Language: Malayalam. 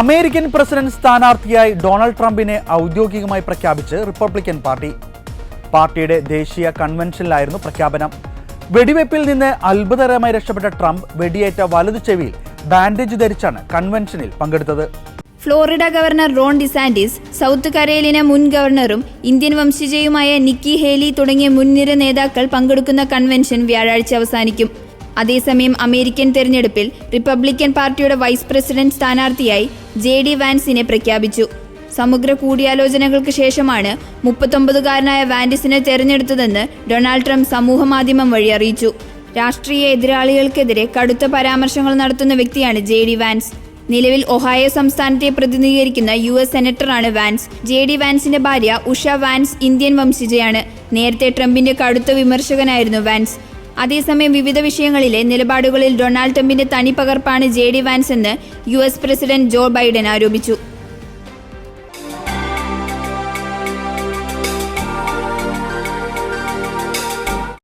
അമേരിക്കൻ പ്രസിഡന്റ് സ്ഥാനാർത്ഥിയായി ഡൊണാൾഡ് ട്രംപിനെ ഔദ്യോഗികമായി പ്രഖ്യാപിച്ച് റിപ്പബ്ലിക്കൻ പാർട്ടി. പാർട്ടിയുടെ ദേശീയ കൺവെൻഷനിലായിരുന്നു പ്രഖ്യാപനം. വെടിവയ്പിൽ നിന്ന് അത്ഭുതകരമായി രക്ഷപ്പെട്ട ട്രംപ് വെടിയേറ്റ വലതു ചെവിയിൽ ബാൻഡേജ് ധരിച്ചാണ് കൺവെൻഷനിൽ പങ്കെടുത്തത്. Florida governor Ron DeSantis South Carolina മുൻ ഗവർണറും ഇന്ത്യൻ വംശജയുമായ നിക്കി ഹേലി തുടങ്ങിയ മുൻനിര നേതാക്കൾ പങ്കെടുക്കുന്ന കൺവെൻഷൻ വ്യാഴാഴ്ച അവസാനിക്കും. അതേസമയം അമേരിക്കൻ തെരഞ്ഞെടുപ്പിൽ റിപ്പബ്ലിക്കൻ പാർട്ടിയുടെ വൈസ് പ്രസിഡന്റ് സ്ഥാനാർത്ഥിയായി ജെ ഡി വാൻസിനെ പ്രഖ്യാപിച്ചു. സമഗ്ര കൂടിയാലോചനകൾക്ക് ശേഷമാണ് മുപ്പത്തൊമ്പതുകാരനായ വാൻഡിസിനെ തെരഞ്ഞെടുത്തതെന്ന് ഡൊണാൾഡ് ട്രംപ് സമൂഹമാധ്യമം വഴി അറിയിച്ചു. രാഷ്ട്രീയ എതിരാളികൾക്കെതിരെ കടുത്ത പരാമർശങ്ങൾ നടത്തുന്ന വ്യക്തിയാണ് ജെ ഡി വാൻസ്. നിലവിൽ ഒഹായോ സംസ്ഥാനത്തെ പ്രതിനിധീകരിക്കുന്ന യു എസ് സെനറ്ററാണ് വാൻസ്. ജെ ഡി വാൻസിന്റെ ഭാര്യ ഉഷ വാൻസ് ഇന്ത്യൻ വംശജയാണ്. നേരത്തെ ട്രംപിന്റെ കടുത്ത വിമർശകനായിരുന്നു വാൻസ്. അതേസമയം വിവിധ വിഷയങ്ങളിലെ നിലപാടുകളിൽ ഡൊണാൾഡ് ട്രംപിന്റെ തനിപ്പകർപ്പാണ് ജെ ഡി വാൻസ് എന്ന് U S president Joe Biden ആരോപിച്ചു.